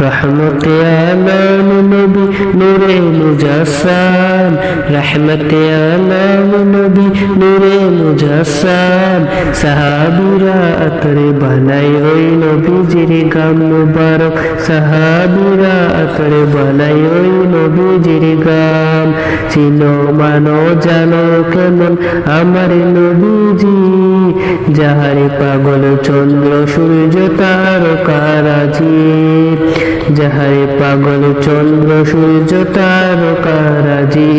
রহমতে আলম নবী নূরে মুজাসাম রহমতে আলম নবী নূরে মুজাসাম সাহাবিরা আতরে বানাই ওই নবীজির গাম মুবারক। সাহাবিরা আতরে বানাই ওই নবীজির গাম। চিনো মানো জানো কেমন আমার নবীজি? যাহারে পাগল চন্দ্র সূর্য তারকারাজি যাহারে পাগল চন্দ্র, সূর্য, তারকারাজি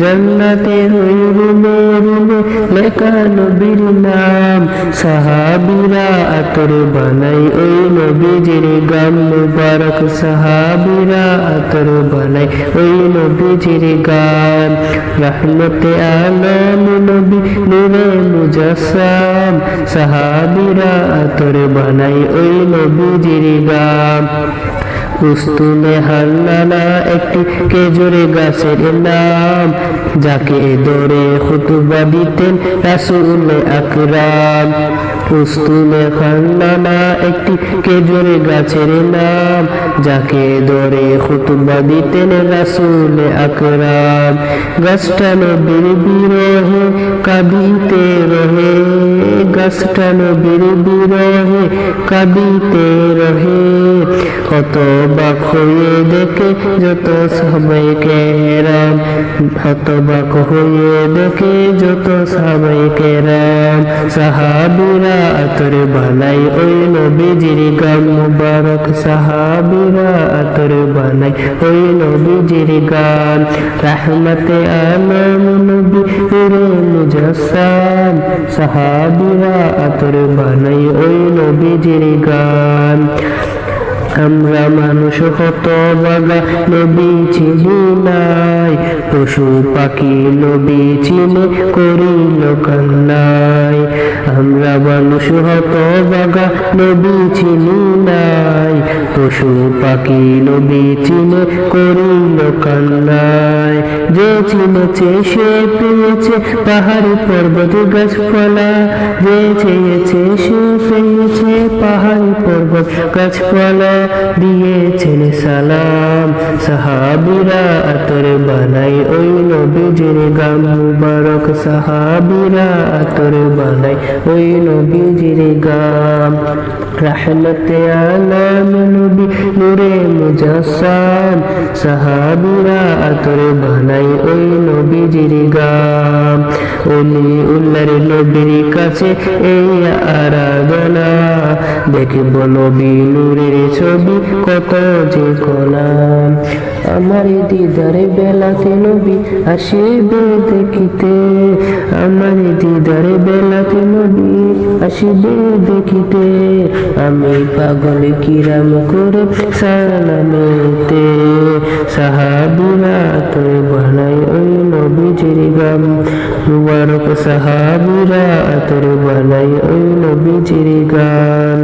জান্নাতের ওই রুমে রুমে লেখা নবীর নাম, সাহাবিরা আতর বানাই ওই নবীজির গাম মুবারক, সাহাবিরা আতর বানাই ওই নবীজির গান, রহমতে আলম নবী নূরে মুজাসসাম, সাহাবিরা আতর বানাই ওই নবীজির গান। উস্তুনে হান্নানা একটি খেজুরে গাছের নাম, যাকে ধরে খুতুবা দিতেন রাসুল আকরাম। উস্তুনে হান্নানা একটি খেজুরে গাছের নাম, যাকে ধরে খুতুবা দিতেন রাসুল আকরাম। গাছটা নবীর বিরহে কাঁদিতে রহে গাছটা নবীর বিরহে কাঁদিতে রহে। কত বাক হয়ে দেখে যত সবাই কেরাম কত বাক হয়ে দেখে যত সবাই কেরাম। সাহাবিরা আতরে বানাই ওই নবীজির গান মুবারক। সাহাবিরা আতরে বানাই ওই নবীজির গান। রহমতে আলম নবী রে মুজাসাম সাহাবিরা আতরে বানাই ওই নবীজির গান। আমরা মানুষ হত বাগা নবী চিনি নাই। পশু পাখি নবী চিনে করিল কান্নাই আমরা মানুষ হত বাগা নবী চিনি নাই। পশু পাখি নবী চিনে করিল কান্নাই যে চিনেছে সে পেয়েছে পাহাড়ি পর্বত গাছপালা। যে চেয়েছে সে পেয়েছে পাহাড়ি পর্বত গাছপালা। দিয়েছেন সালাম সাহাবিরা আতর বানাই ওই নবীজির গাম মুবারক। সাহাবিরা আতর বানাই ওই নবীজির গাম রহমতে আলম নবী, নূরে মুজাসসাম, সাহাবিরা আতর বানাই ওই নবীজির গাম। ওলি উল্লার নবীর কাছে এই আরাধনা, দেখব নবী নূরের ছবি কত যে কলাম আমার দিদারে বেলাতে নবী আসিবে দেখিতে, আমার দিদারে বেলাতে নবী আসিবে দেখিতে, আমি পাগল কিরাম করে সালামেতে সাহাবিরা তোর বানাই ওই নবীজির গাম। মুবারক সাহাবিরা তোর বানাই ওই নবীজির গান